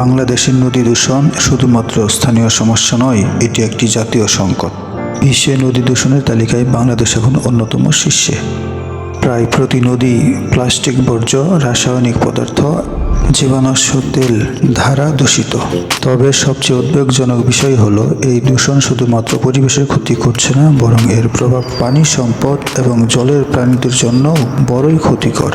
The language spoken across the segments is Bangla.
বাংলাদেশের নদী দূষণ শুধুমাত্র স্থানীয় সমস্যা নয়, এটি একটি জাতীয় সংকট। বিশ্বে নদী দূষণের তালিকায় বাংলাদেশ এখন অন্যতম শীর্ষে। প্রায় প্রতি নদী প্লাস্টিক বর্জ্য, রাসায়নিক পদার্থ জীবাণুষ্য তেল ধারা দূষিত। তবে সবচেয়ে উদ্বেগজনক বিষয় হলো, এই দূষণ শুধুমাত্র পরিবেশের ক্ষতি করছে না, বরং এর প্রভাব পানি, সম্পদ এবং জলের প্রাণীদের জন্য বড়ই ক্ষতিকর।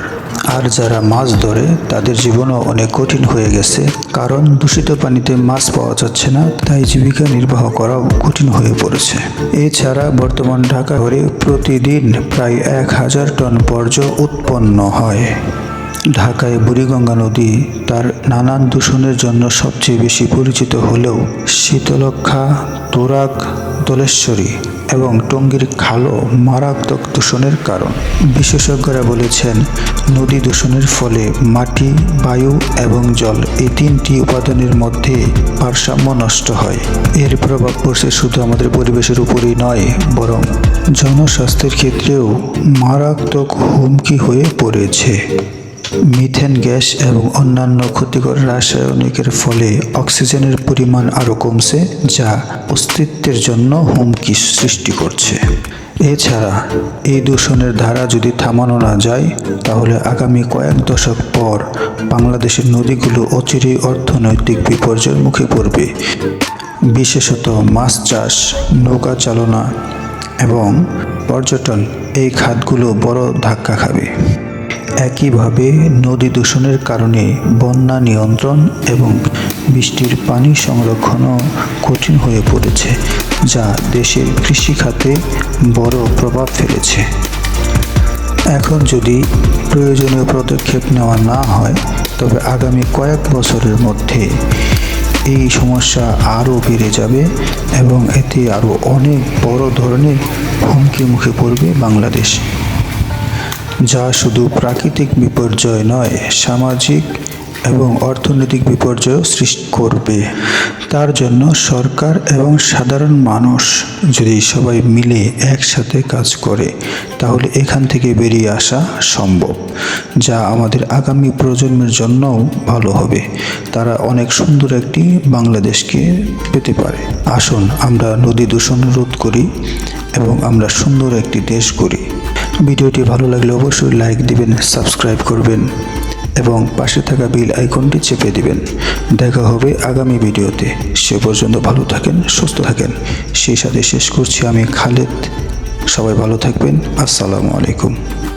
আর যারা মাছ ধরে, তাদের জীবনও অনেক কঠিন হয়ে গেছে, কারণ দূষিত পানিতে মাছ পাওয়া যাচ্ছে না, তাই জীবিকা নির্বাহ করাও কঠিন হয়ে পড়েছে। এছাড়া বর্তমান ঢাকা করে প্রতিদিন প্রায় এক হাজার টন বর্জ্য উৎপন্ন হয়। ঢাকায় বুড়িগঙ্গা নদী তার নানান দূষণের জন্য সবচেয়ে বেশি পরিচিত হলেও শীতলক্ষা তোরাক দোলেশ্বরী এবং টঙ্গীর খালও মারাত্মক দূষণের কারণ। বিশেষজ্ঞরা বলেছেন, নদী দূষণের ফলে মাটি, বায়ু এবং জল এই তিনটি উপাদানের মধ্যে ভারসাম্য নষ্ট হয়। এর প্রভাব পড়ছে শুধু আমাদের পরিবেশের উপরই নয়, বরং জনস্বাস্থ্যের ক্ষেত্রেও মারাত্মক হুমকি হয়ে পড়েছে। মিথেন গ্যাস এবং অন্যান্য ক্ষতিকর রাসায়নিকের ফলে অক্সিজেনের পরিমাণ আরও কমছে, যা অস্তিত্বের জন্য হুমকি সৃষ্টি করছে। এছাড়া, এই দূষণের ধারা যদি থামানো না যায়, তাহলে আগামী কয়েক দশক পর বাংলাদেশের নদীগুলো অচিরেই অর্থনৈতিক বিপর্যয়ের মুখে পড়বে। বিশেষত মাছ চাষ, নৌকা চালনা এবং পর্যটন এই খাতগুলো বড় ধাক্কা খাবে। একইভাবে নদী দূষণের কারণে বন্যা নিয়ন্ত্রণ এবং বৃষ্টির পানি সংরক্ষণও কঠিন হয়ে পড়েছে, যা দেশের কৃষিখাতে বড় প্রভাব ফেলেছে। এখন যদি প্রয়োজনীয় পদক্ষেপ নেওয়া না হয়, তবে আগামী কয়েক বছরের মধ্যে এই সমস্যা আরও বেড়ে যাবে এবং এতে আরও অনেক বড় ধরনের হুমকি মুখে পড়বে বাংলাদেশ। যা শুধু প্রাকৃতিক বিপর্যয় নয়, সামাজিক এবং অর্থনৈতিক বিপর্যয় সৃষ্টি করবে। তার জন্য সরকার এবং সাধারণ মানুষ যদি সবাই মিলে একসাথে কাজ করে, তাহলে এখান থেকে বেরিয়ে আসা সম্ভব, যা আমাদের আগামী প্রজন্মের জন্যও ভালো হবে। তারা অনেক সুন্দর একটি বাংলাদেশকে পেতে পারে। আসুন আমরা নদী দূষণ রোধ করি এবং আমরা সুন্দর একটি দেশ করি ভিডিওটি ভালো লাগলে অবশ্যই লাইক দিবেন সাবস্ক্রাইব করবেন এবং পাশে থাকা বিল আইকনটি চেপে দিবেন। দেখা হবে আগামী ভিডিওতে। সে পর্যন্ত ভালো থাকেন, সুস্থ থাকেন। সেই সাথে শেষ করছি আমি খালেদ। সবাই ভালো থাকবেন। আসসালামু আলাইকুম।